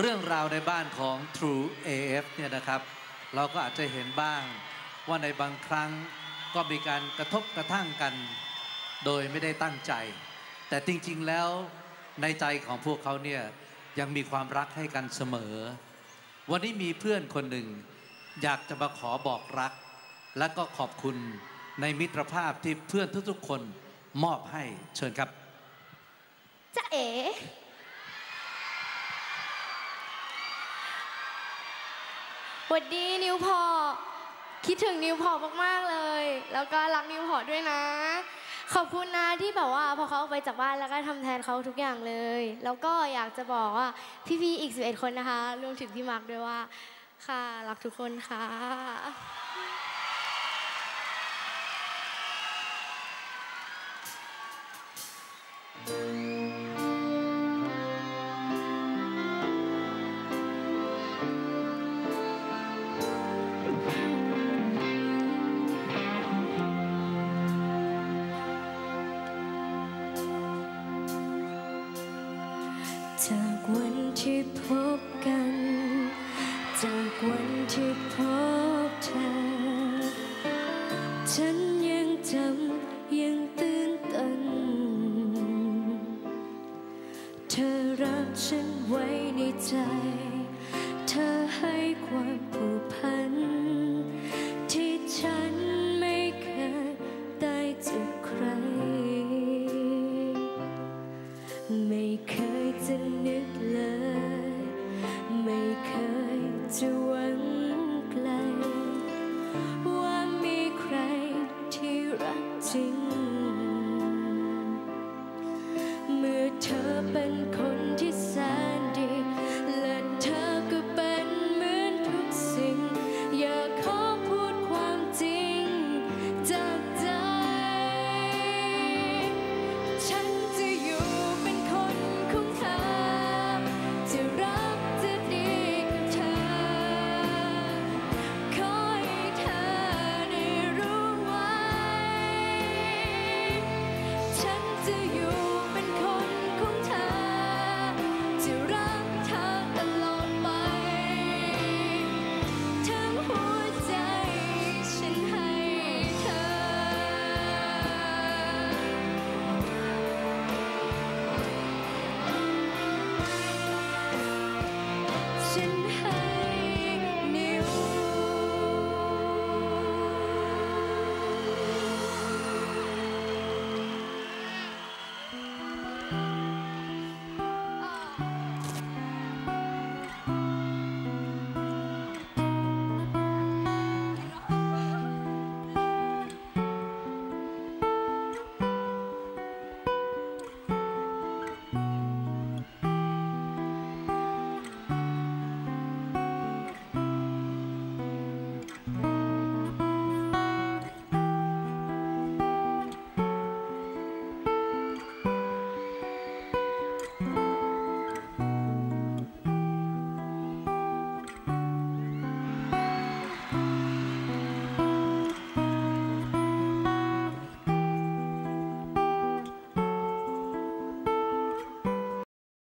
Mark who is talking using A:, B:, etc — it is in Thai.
A: เรื่องราวในบ้านของ True AF เนี่ยนะครับ เราก็อาจจะเห็นบ้างว่าในบางครั้งก็มีการกระทบกระทั่งกัน โดยไม่ได้ตั้งใจ แต่จริงๆแล้วในใจของพวกเขาเนี่ยยังมีความรักให้กันเสมอ วันนี้มีเพื่อนคนหนึ่ง อยากจะมาขอบอกรัก และก็ขอบคุณในมิตรภาพที่เพื่อนทุกๆคนมอบให้เชิญครับ
B: จะเอ๋ หวัดดีนิวพอคิดถึงนิวพอมากๆเลย แล้วก็รักนิวพอด้วยนะ ขอบคุณนะที่แบบว่าพอเขาออกไปจากบ้านแล้วก็ทำแทนเขาทุกอย่างเลย แล้วก็อยากจะบอกว่าพี่ๆอีก 11 คนนะคะรวมถึงพี่มาร์คด้วยว่า ค่ะรักทุกคนค่ะ
C: จากวันที่พบกัน จากวันที่พบเธอ ฉันยังจำยังตื่นตัน เธอรับฉันไว้ในใจ